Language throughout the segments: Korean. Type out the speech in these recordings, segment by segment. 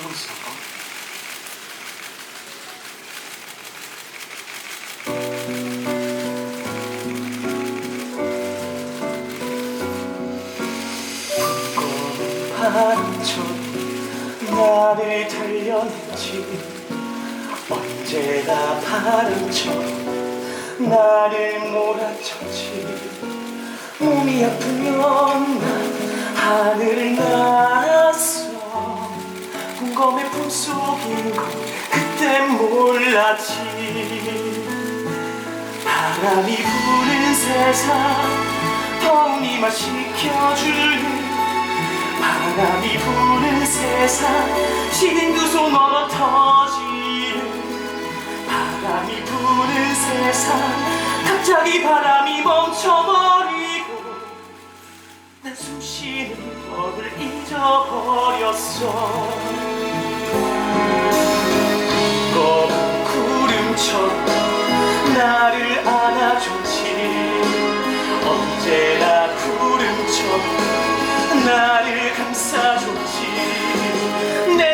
있어? 바람처럼 나를 달려냈지. 언제나 바람처럼 나를 몰아쳤지. 몸이 아프면 난 하늘을 날 품속인 걸 그때 몰랐지. 바람이 부는 세상 더우니만 식혀주는 바람이 부는 세상 시린 두손 얼어 터지는 바람이 부는 세상 갑자기 바람이 멈춰버리고 난 숨쉬는 법을 잊어버렸어 안아줬지 언제나 구름처럼 나를 감싸줬지. 내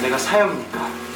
내가 사형이니까